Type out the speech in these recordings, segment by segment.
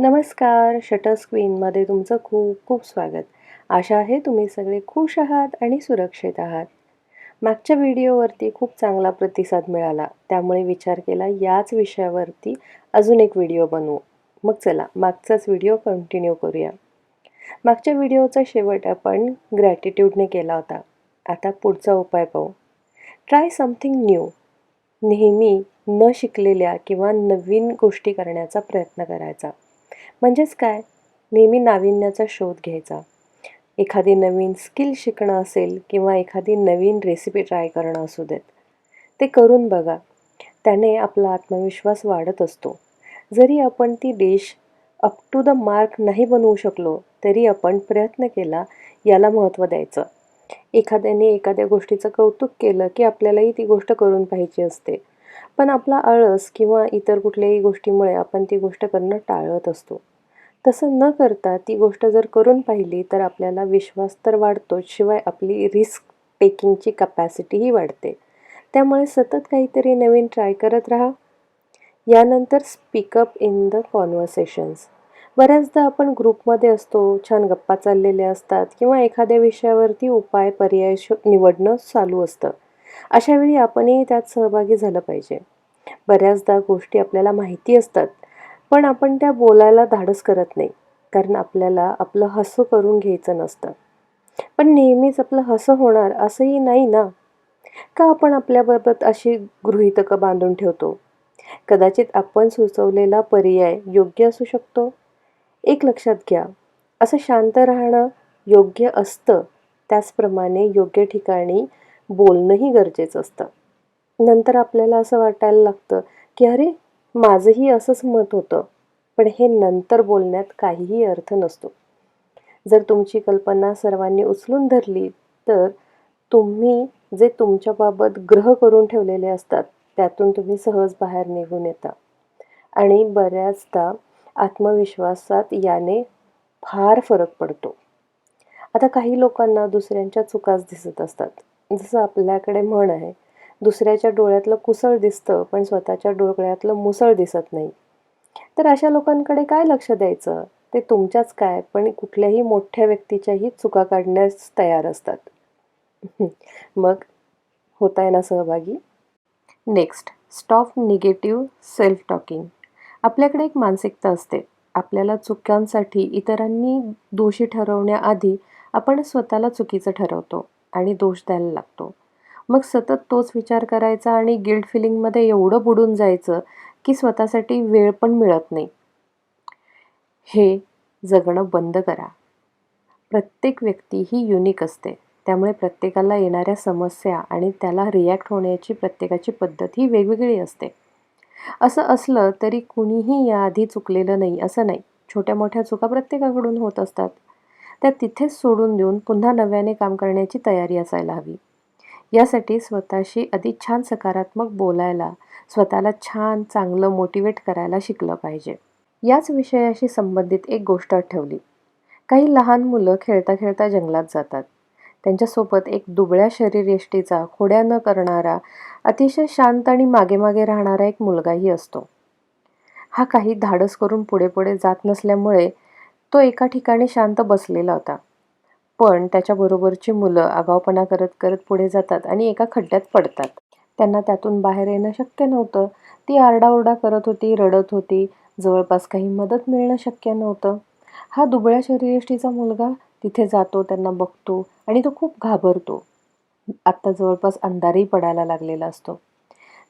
नमस्कार शटर स्क्रीनमध्ये तुमचं खूप खूप स्वागत. आशा आहे तुम्ही सगळे खुश आहात आणि सुरक्षित आहात. मागच्या व्हिडिओवरती खूप चांगला प्रतिसाद मिळाला. त्यामुळे विचार केला याच विषयावरती अजून एक व्हिडिओ बनवू. मग चला मागचाच व्हिडिओ कंटिन्यू करूया. मागच्या व्हिडिओचा शेवट आपण ग्रॅटिट्यूडने केला होता. आता पुढचा उपाय पाहू. ट्राय समथिंग न्यू नेहमी न शिकलेल्या किंवा नवीन गोष्टी करण्याचा प्रयत्न करायचा. म्हणजेच काय? नेहमी नाविन्याचा शोध घ्यायचा. एखादी नवीन स्किल शिकणं असेल किंवा एखादी नवीन रेसिपी ट्राय करणं असू देत ते करून बघा. त्याने आपला आत्मविश्वास वाढत असतो. जरी आपण ती dish up to the mark नाही बनवू शकलो तरी आपण प्रयत्न केला याला महत्त्व द्यायचं. एखाद्याने एखाद्या गोष्टीचं कौतुक केलं की आपल्यालाही ती गोष्ट करून पाहिजे असते. पण आपला आळस किंवा इतर कुठल्याही गोष्टीमुळे आपण ती गोष्ट करणं टाळत असतो. तसं न करता ती गोष्ट जर करून पाहिली तर आपल्याला विश्वास तर वाढतो शिवाय आपली रिस्क टेकिंगची कपॅसिटीही वाढते. त्यामुळे सतत काहीतरी नवीन ट्राय करत राहा. यानंतर स्पीकअप इन द कॉन्व्हर्सेशन्स. बऱ्याचदा आपण ग्रुपमध्ये असतो छान गप्पा चाललेल्या असतात किंवा एखाद्या विषयावरती उपाय पर्याय निवडणं चालू असतं. अशावेळी आपणही त्यात सहभागी झालं पाहिजे. बऱ्याचदा गोष्टी आपल्याला माहिती असतात पण आपण त्या बोलायला धाडस करत नाही कारण आपल्याला आपलं हसं करून घ्यायचं नसतं. पण नेहमीच आपलं हसं होणार असंही नाही ना? का आपण आपल्याबाबत अशी गृहितकं बांधून ठेवतो? कदाचित आपण सुचवलेला पर्याय योग्य असू शकतो? एक लक्षात घ्या असं शांत राहणं योग्य असतं त्याचप्रमाणे योग्य ठिकाणी बोलणंही गरजेचं असतं. नंतर आपल्याला असं वाटायला लागतं की अरे माझंही असंच मत होतं पण हे नंतर बोलण्यात काहीही अर्थ नसतो. जर तुमची कल्पना सर्वांनी उचलून धरली तर तुम्ही जे तुमच्याबाबत ग्रह करून ठेवलेले असतात त्यातून तुम्ही सहज बाहेर निघून येता. आणि बऱ्याचदा आत्मविश्वासात याने फार फरक पडतो. आता काही लोकांना दुसऱ्यांच्या चुकाच दिसत असतात. जसं आपल्याकडे म्हण आहे दुसऱ्याच्या डोळ्यातलं कुसळ दिसतं पण स्वतःच्या डोळ्यातलं मुसळ दिसत नाही. तर अशा लोकांकडे काय लक्ष द्यायचं? ते तुमच्याच काय? पण कुठल्याही मोठ्या व्यक्तीच्याही चुका काढण्यास तयार असतात. मग होता आहे ना सहभागी? Next stop negative self talking आपल्याकडे एक मानसिकता असते. आपल्याला चुकांसाठी इतरांनी दोषी ठरवण्याआधी आपण स्वतःला चुकीचं ठरवतो. आणि दोष द्यायला लागतो. मग सतत तोच विचार करायचा आणि गिल्ट फिलिंगमध्ये एवढं बुडून जायचं की स्वतःसाठी वेळ पण मिळत नाही. हे जगणं बंद करा. प्रत्येक व्यक्ती ही युनिक असते. त्यामुळे प्रत्येकाला येणाऱ्या समस्या आणि त्याला रिॲक्ट होण्याची प्रत्येकाची पद्धत ही वेगवेगळी असते. असं असलं तरी कुणीही याआधी चुकलेलं नाही असं नाही. छोट्या मोठ्या चुका प्रत्येकाकडून होत असतात. त्या तिथेच सोडून देऊन पुन्हा नव्याने काम करण्याची तयारी असायला हवी. यासाठी स्वतःशी अधिक छान सकारात्मक बोलायला स्वतःला छान चांगलं मोटिवेट करायला शिकलं पाहिजे. याच विषयाशी संबंधित एक गोष्ट आठवली. काही लहान मुलं खेळता खेळता जंगलात जातात. त्यांच्यासोबत एक दुबळ्या शरीरयष्टीचा खोड्या न करणारा अतिशय शांत आणि मागे मागे राहणारा एक मुलगाही असतो. हा काही धाडस करून पुढे पुढे जात नसल्यामुळे तो एका ठिकाणी शांत बसलेला होता. पण त्याच्याबरोबरची मुलं आगावपणा करत करत पुढे जातात आणि एका खड्ड्यात पडतात. त्यांना त्यातून बाहेर येणं शक्य नव्हतं. ती आरडाओरडा करत होती रडत होती. जवळपास काही मदत मिळणं शक्य नव्हतं. हा दुबळ्या शरीरयष्टीचा मुलगा तिथे जातो त्यांना बघतो आणि तो खूप घाबरतो. आत्ता जवळपास अंधारही पडायला लागलेला असतो.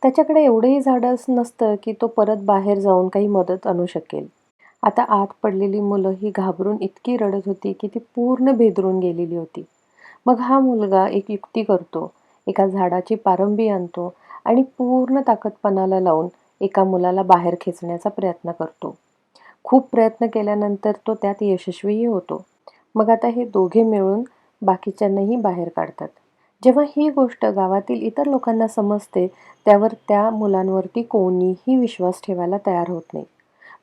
त्याच्याकडे एवढंही झाडस नसतं की तो परत बाहेर जाऊन काही मदत आणू शकेल. आता आत पडलेली मुलं ही घाबरून इतकी रडत होती की ती पूर्ण भेदरून गेलेली होती. मग हा मुलगा एक युक्ती करतो एका झाडाची पारंबी आणतो आणि पूर्ण ताकदपणाला लावून एका मुलाला बाहेर खेचण्याचा प्रयत्न करतो. खूप प्रयत्न केल्यानंतर तो त्यात यशस्वीही होतो. मग आता हे दोघे मिळून बाकीच्यांनाही बाहेर काढतात. जेव्हा ही गोष्ट गावातील इतर लोकांना समजते त्यावर त्या मुलांवरती कोणीही विश्वास ठेवायला तयार होत नाही.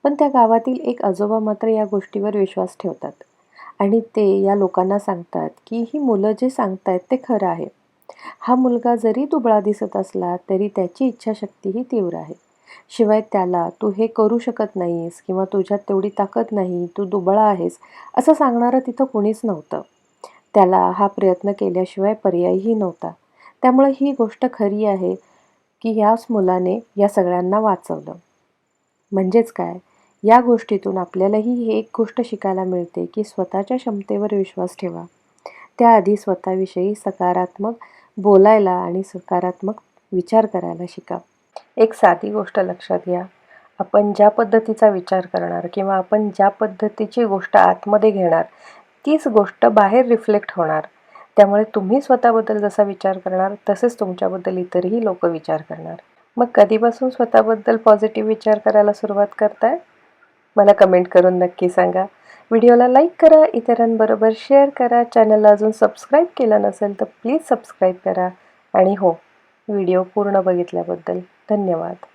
पण त्या गावातील एक आजोबा मात्र या गोष्टीवर विश्वास ठेवतात. आणि ते या लोकांना सांगतात की ही मुलं जे सांगतायत ते खरं आहे. हा मुलगा जरी दुबळा दिसत असला तरी त्याची इच्छाशक्ती ही तीव्र आहे. शिवाय त्याला तू हे करू शकत नाहीस किंवा तुझ्यात तेवढी ताकद नाही तू दुबळा आहेस असं सांगणारं तिथं कोणीच नव्हतं. त्याला हा प्रयत्न केल्याशिवाय पर्यायही नव्हता. त्यामुळे ही गोष्ट खरी आहे की याच मुलाने या सगळ्यांना वाचवलं. म्हणजेच काय? या गोष्टीतून आपल्यालाही ही एक गोष्ट शिकायला मिळते की स्वतःच्या क्षमतेवर विश्वास ठेवा. त्याआधी स्वतःविषयी सकारात्मक बोलायला आणि सकारात्मक विचार करायला शिका. एक साधी गोष्ट लक्षात घ्या. आपण ज्या पद्धतीचा विचार करणार किंवा आपण ज्या पद्धतीची गोष्ट आतमध्ये घेणार तीच गोष्ट बाहेर रिफ्लेक्ट होणार. त्यामुळे तुम्ही स्वतःबद्दल जसा विचार करणार तसेच तुमच्याबद्दल इतरही लोक विचार करणार. मग कधीपासून स्वतःबद्दल पॉझिटिव्ह विचार करायला सुरुवात करताय? मला कमेंट करून नक्की सांगा. व्हिडिओला लाईक करा इतरांबरोबर शेअर करा. चॅनलला अजून सबस्क्राईब केलं नसेल तर प्लीज सबस्क्राईब करा. आणि हो व्हिडिओ पूर्ण बघितल्याबद्दल धन्यवाद.